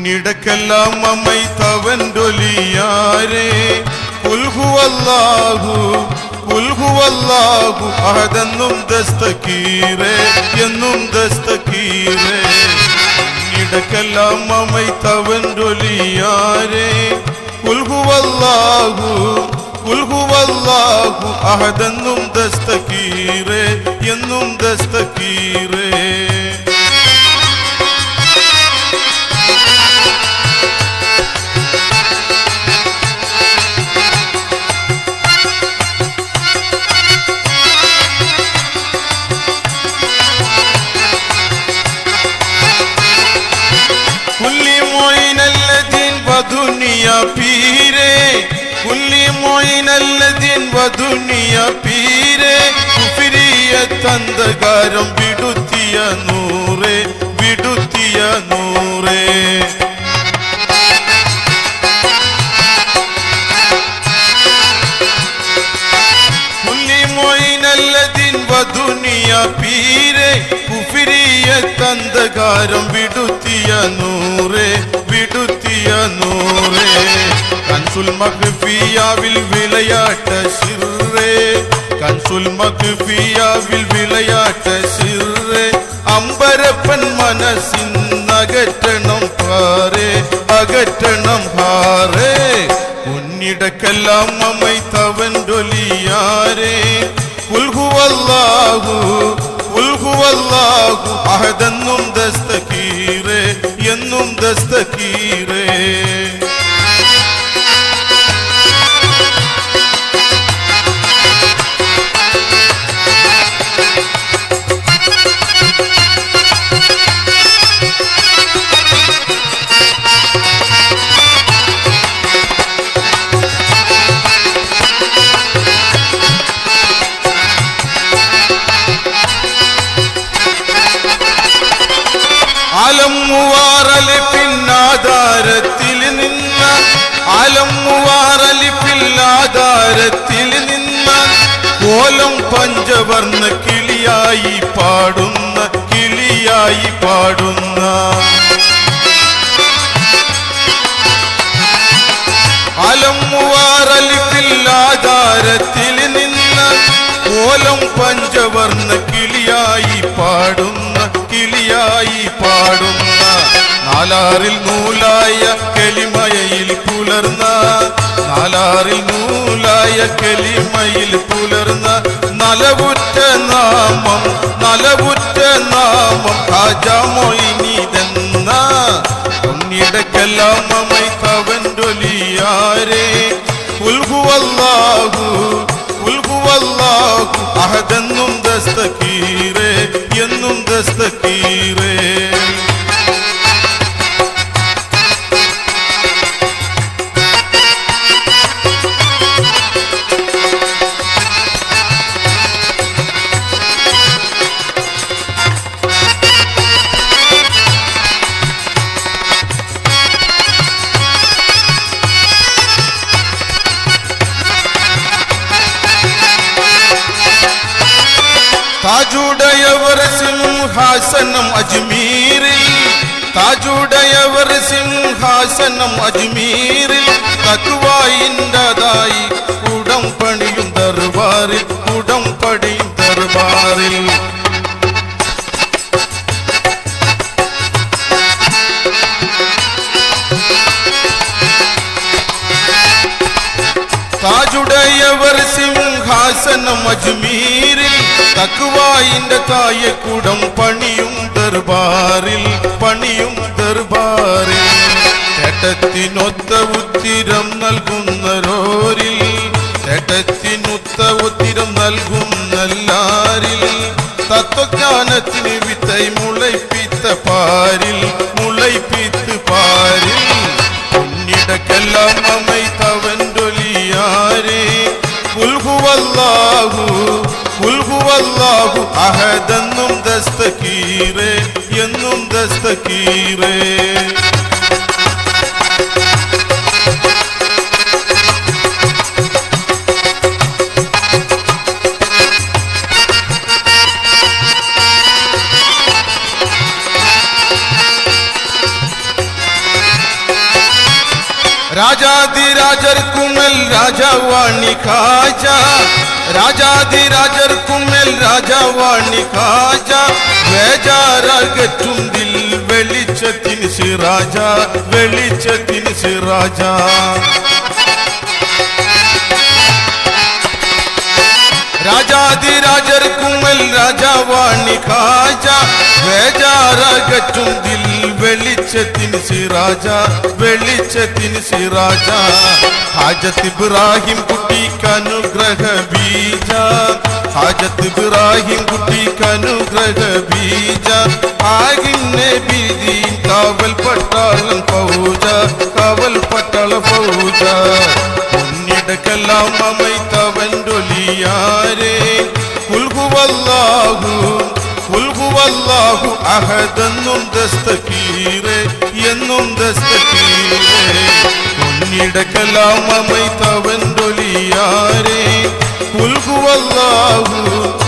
ഉന്നിടക്കെല്ലാം അമ്മൈത്തവന്റൊലിയാരേ ഉൽഹുവല്ലാഹു ഉൽഹുവല്ലാഹു അഹദെന്നും ദസ്തക്കീറേ എന്നും ദസ്തകീറേ. ഉന്നിടക്കെല്ലാം അമ്മൈത്തവന്റൊലിയാരേ ഉൽഹുവല്ലാഹു ഉൽഹുവല്ലാഹു അഹദെന്നും ദസ്തക്കീറേ എന്നും ദസ്തകീറേ. ಎಂಬ ದುನಿಯ ಪೀರೆ ಕುಫಿರಿಯ ತಂದಗಾರಂ ಬಿಡುತ್ತಿಯ ನೂರೆ ಬಿಡುತ್ತಿಯ ನೂರೆ ಹುಲಿ ಮೊಯ್ನಲ್ಲದಿಂಬ ದುನಿಯ ಪೀರೆ കുഫിരിയ തന്തകാരം വിടുത്തിയ നൂറെ വിടുത്തിയ നൂറെ കൻസുൽ മഹ്ഫിയാവിൽ മഖ്ഫിയാവിൽ വിളയാട്ട ശിറേ കൻസുൽ விளையாட்ட വിളയാട്ട அம்பரப்பன் மனசின் அகற்றணம் பாரே அகற்றணம் பாரே உன்னிடக்கெல்லாம் அமைத்தவன் ഉൽഹുവല്ലാഹു ഉൽഹുവല്ലാഹു உல்குவல்லாகு ദസ്തകീറേ അലമ്മുവാറലി പിന്നാധാരത്തിൽ നിന്ന അലമ്മുവാറലി പിന്നാധാരത്തിൽ നിന്ന കോലം പഞ്ചവർണ കിളിയായി പാടുന്ന കിളിയായി പാടുന്ന. അലമ്മുവാറലിപ്പില്ലാധാരത്തിൽ നിന്ന് കോലം പഞ്ചവർണ കിളിയായി പാടുന്ന കിളിയായി പാടുന്ന നാലാറിൽ നൂലായ കെളിമയയിൽ പുലർന്ന നാലാറിൽ നൂലായ കെളിമയിൽ പുലർന്ന നലവുറ്റ നാമം നലവുറ്റ നാമം ഹാജമൊയിനിതെന്ന ഒന്നിടക്കെല്ലാം കവൻഡൊലിയാരേ ഉൽഹുവല്ലാഹു ഉൽഹുവല്ലാഹു അഹദെന്നും ദസ്തകീറേ എന്നും ദസ്തകീറേ. தாஜுடையவர் சிம்ஹாசனம் அஜ்மீரில். தாஜுடையவர் சிம்ஹாசனம் அஜ்மீரில். தக்குவாயின்றதாய் உடம் பணியும் தருவாரில் உடம் படியும் தருவாரில். தாஜுடையவர் சிம்ஹாசனம் அஜ்மீரில். തക്കുവായിന്റെ കൂടം പണിയും ദർബാറിൽ പണിയും ദർബാറിൽ. ചേട്ടത്തിനൊത്ത ഉത്തിരം നൽകുന്നരോരിൽ ചേട്ടത്തിനൊത്ത ഉത്തിരം നൽകുന്നല്ലാരിൽ. തത്വജ്ഞാനത്തിന് വിത്തൈ മുളയ്പ്പിത്ത പാരിൽ അഹദെന്നും ദസ്തകീറേ എന്നും ദസ്തകീറേ രാജാതിരാജർക്കുമേൽ രാജാവാണി ഖാജ രാജാതിരാജർക്കുമേൽ രാജാവാണി ഖാജ വേജാരകറ്റുണ്ടിൽ വെളിച്ചത്തിന് സിറാജ വെളിച്ചത്തിന് സിറാജ രാജാതിരാജർക്കുമൽ രാജാവാണി ഖാജ വേജാരകറ്റുണ്ടിൽ വെളിച്ചത്തിന് സിറാജ വെളിച്ചത്തിന് സിറാജ ഹാജത്ത് ഇബ്രാഹിം കുട്ടിക്കനുഗ്രഹ ബീജ ഹാജത്ത് ഇബ്രാഹിം കുട്ടിക്കനുഗ്രഹ ബീജ. ആകിന്നെ ബീജി കാവൽ പട്ടാളം പൗജ കാവൽ പട്ടാള പൗജ പൊന്നിടക്കെല്ലാം അമൈത്തവന്റൊലിയാരേ ഉൽഹുവല്ലാഹു ഉൽഹുവല്ലാഹു അഹദെന്നും ദസ്തകീറെ എന്നും ദസ്തകീറെ. പൊന്നിടക്കെല്ലാം അമൈത്തവന്റൊലിയാരേ ഉൽഹുവല്ലാഹു ഉൽഹുവല്ലാഹു അഹദ